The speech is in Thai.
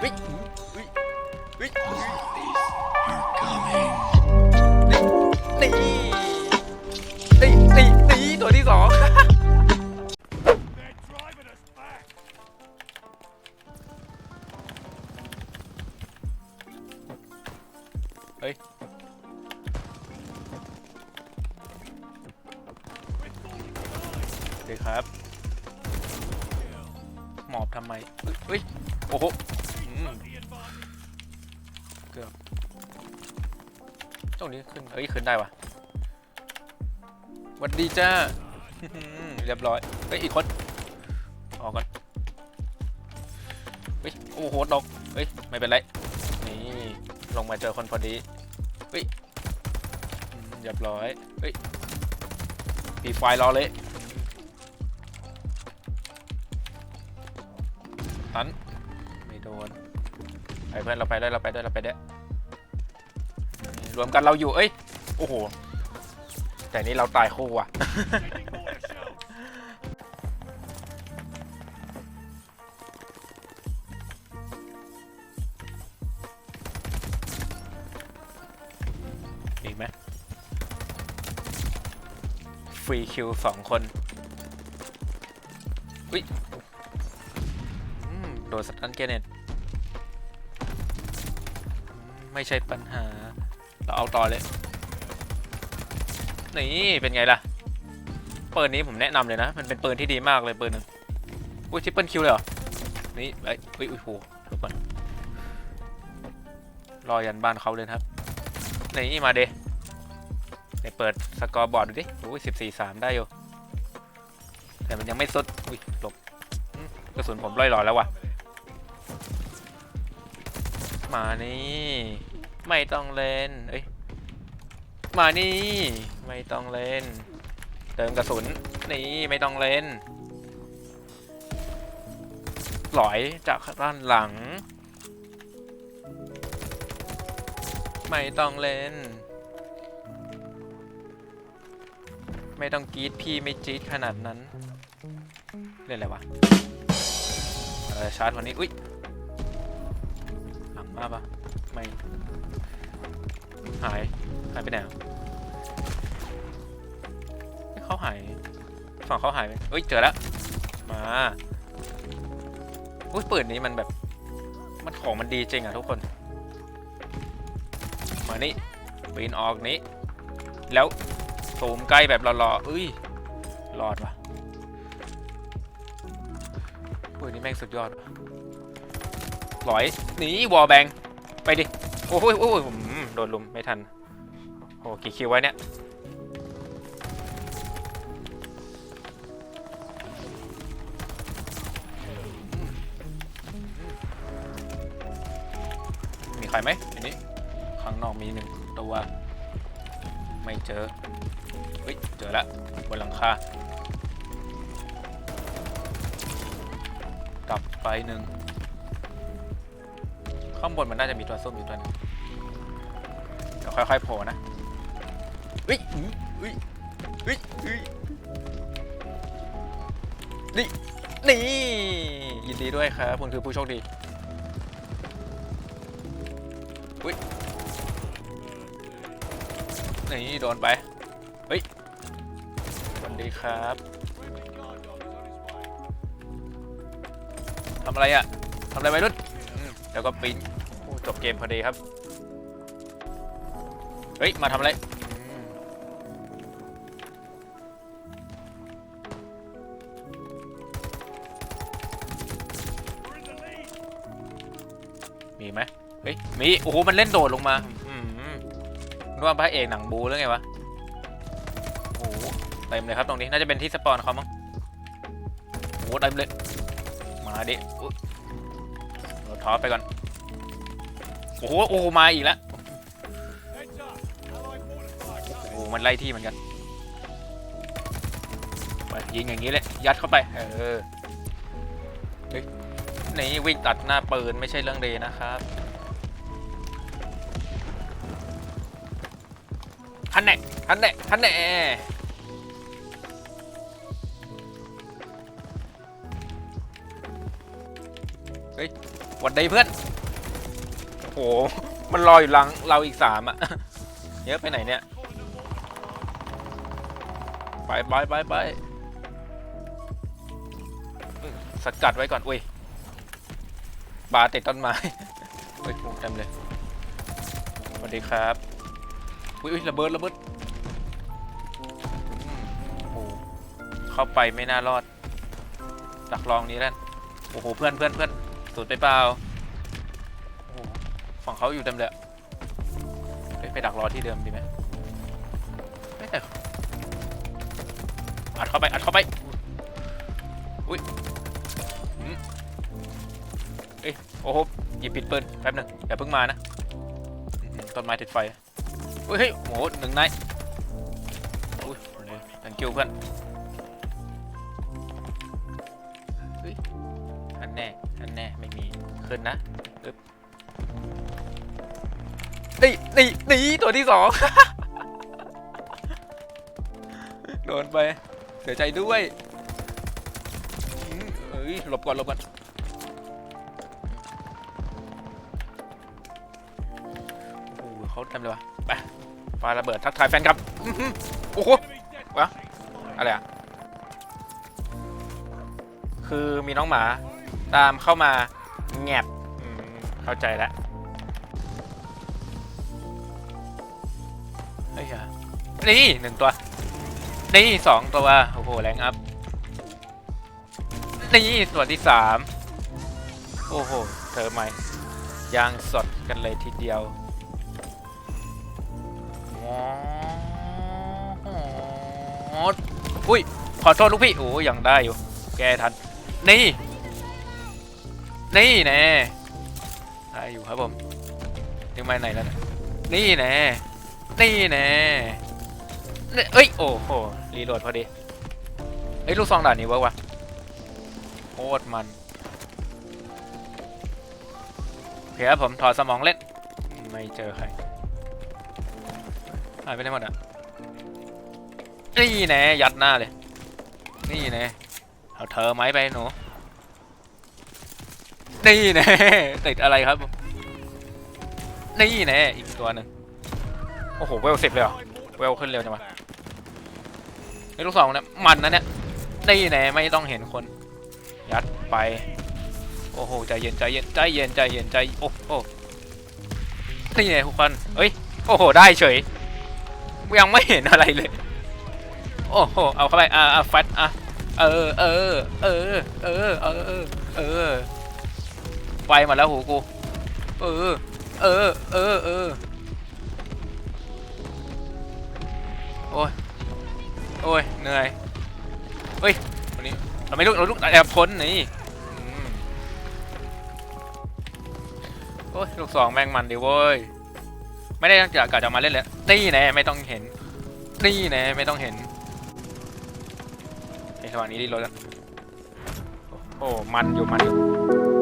เฮ้ยเฮ้ยเฮ้ย Are coming. ตีตีตีตีตัวที่สองเฮ้ยเดี๋ยวครับ หมอบทำไมเฮ้ย โอ้โห เกือบตรงนี้ขึ้นเฮ้ยขึ้นได้วะหวัดดีจ้าเรียบร้อยเฮ้ยอีกคนออกก่อนเฮ้ยโอ้โหตกเฮ้ยไม่เป็นไรนี่ลงมาเจอคนพอดีเฮ้ยอืมเรียบร้อยเฮ้ยปีไฟรอเลยตันไม่โดน ไปเพื่อนเราไปได้เราไปได้เราไปได้นี่รวมกันเราอยู่ เอ้ย โอ้โห แต่นี้เราตายคู่ว่ะ Taking mortar shells. อีกไหมฟรีคิวสองคน อุ้ยอืมโดนสตันเกเนต ไม่ใช่ปัญหา เราเอาต่อเลย นี่เป็นไงล่ะ ปืนนี้ผมแนะนำเลยนะ มันเป็นปืนที่ดีมากเลยปืนหนึ่งอุ้ยทิปเปิลคิวเลยเหรอ นี่ไอ้ยอุ้ยอุ้ยโหทุกคนรอยันบ้านเขาเลยครับ นี่มาเดไปเปิดสกอร์บอร์ดดูดิอุ้ยสิบสี่สามได้อยู่ แต่มันยังไม่สุด อุ้ยหลบกระสุนผมล่อยหลอแล้วว่ะ มานี่ ไม่ต้องเล่น เอ้ย มานี่ ไม่ต้องเล่น เติมกระสุน นี่ ไม่ต้องเล่น หลอยจากด้านหลัง ไม่ต้องเล่น ไม่ต้องกรีดพี่ไม่จี๊ดขนาดนั้น เล่นอะไรวะ เออชาร์จคนนี้ อุ้ย มาปะไม่ หาย หายไปไหนอะเขาหาย ฝั่งเขาหายไปเฮ้ย เจอแล้ว มาอุ้ยปืนนี้มันแบบ มันของมันดีจริงอะทุกคน มานี่ปีนออกนี้ แล้วซูมใกล้แบบรอๆเอ้ย รอดวะปืนนี้แม่งสุดยอดวะ หลอยหนีวอลแบงไปดิ โอ้ยโอ้ยผมโดนลุมไม่ทัน โอ้กี่คิวไว้เนี่ยมีใครไหมอันนี้ข้างนอกมีหนึ่งตัว ไม่เจอ เฮ้ย เจอแล้วบนหลังคาดับไปหนึ่ง ข้างบนมันน่าจะมีตัวส้มอยู่ตัวนึงเดี๋ยวค่อยๆโผล่นะเฮ้ยอื้ยเฮ้ยเฮ้ยนี่นี่ยินดีด้วยครับคุณคือผู้โชคดีอุ๊ยนี่โดนไปเฮ้ยสวัสดีครับทำอะไรอะ่ะทำอะไรไว้รุ่นอืมแล้วก็ปิ้ง จบเกมพอดีครับ เฮ้ย มาทำอะไรอืมมีไหมเฮ้ย มี โอ้โห มันเล่นโดดลงมาอืมนึกว่าพระเอกหนังบูหรือไงวะ โอ้โห เต็มเลยครับตรงนี้ น่าจะเป็นที่สปอนเขามั้งโอ้โหเต็มเลย มาดิอุ๊ยเราท็อปไปก่อนโอ้โหโอ้โหมาอีกแล้วโอ้โหมันไล่ที่เหมือนกันไปยิงอย่างนี้เลยยัดเข้าไปเออเฮ้ยนี่วิ่งตัดหน้าปืนไม่ใช่เรื่องเดีนะครับฮันแน่ฮันแน่ฮันแน่เฮ้ยวันดีเพื่อน โอ้โห มันรออยู่หลังเราอีกสามอะเยอะไปไหนเนี่ย ไปไปไปไปสกัดไว้ก่อน อุ้ย บาติดต้นไม้อุ้ยโอ้เต็มเลย สวัสดีครับ อุ้ยอุ้ยระเบิดระเบิดโอ้โหเข้าไปไม่น่ารอดดักลองนี้แล้วโอ้โห เพื่อนเพื่อนเพื่อนสุดไปเปล่า ฝั่งเขาอยู่เต็มเลยเฮ้ยไปดักรอที่เดิมดีไหมไม่แต่อัดเข้าไป อัดเข้าไป อุ้ยอืมเอ้ย โอ้โหหยิบผิดปืนแป๊บหนึ่งอย่าเพิ่งมานะ ต้นไม้ติดไฟอุ้ยเฮ้ยโหหนึ่งนายอุ้ย thank you เพื่อนอันแน่ อันแน่ ไม่มี ขึ้นนะปึ๊บ นี่นี่นี่ตัวที่สอง โดนไป เสียใจด้วยเอ้ยหลบก่อนหลบก่อนโอ้โหเขาทำเลยวะไปปาระเบิดทักทายแฟนครับโอ้โหวะอะไรอะคือมีน้องหมา ตามเข้ามาแงบเข้าใจแล้ว เฮ้ยนี่หนึ่งตัว นี่สองตัว โอ้โห แรงอัพ นี่ส่วนที่สามโอ้โห เธอใหม่ยางสดกันเลยทีเดียวอุ้ย ขอโทษลูกพี่ โอ้ยยังได้อยู่ แกทัน นี่ นี่แน่ได้อยู่ครับผมยังมาไหนแล้วเนี่ยนี่แน่ นี่แน่เอ้ย โอ้โห รีโหลดพอดี เอ้ย ลูกซองด่านนี้เวิร์กวะโคตรมันเคครับผมถอดสมองเล่น ไม่เจอใครหายไปไหนหมดอะ นี่แน่ยัดหน้าเลย นี่แน่เอาเธอไหมไปหนู นี่แน่ติดอะไรครับ นี่แน่อีกตัวหนึ่ง โอ้โหเวลสิบเลยเหรอเวลขึ้นเร็วจังวะไอ้ลูกสองเนี่ยมันนะเนี่ยนี่แน่ไม่ต้องเห็นคน ยัดไป โอ้โหใจเย็นใจเย็นใจเย็นใจเย็นใจโอ้โหนี่แน่ทุกคนเอ้ยโอ้โหได้เฉยยังไม่เห็นอะไรเลย โอ้โหเอาเข้าไปอ่าอ่าฟัดอะเออเออเออเออเออเออไฟมาแล้วหูกูเออเออเออเออ โอ้ย โอ้ย เหนื่อย เฮ้ยวันนี้ เราไม่ลุกเราลุกแอบพ้นนี่โอ้ย ลูกสองแม่งมันดิเว้ย ไม่ได้ตั้งใจกะจะมาเล่นเลยนี่แน่ไม่ต้องเห็นนี่แน่ไม่ต้องเห็นในระหว่างนี้รีโหลดแล้วโอ้ มันอยู่ มันอยู่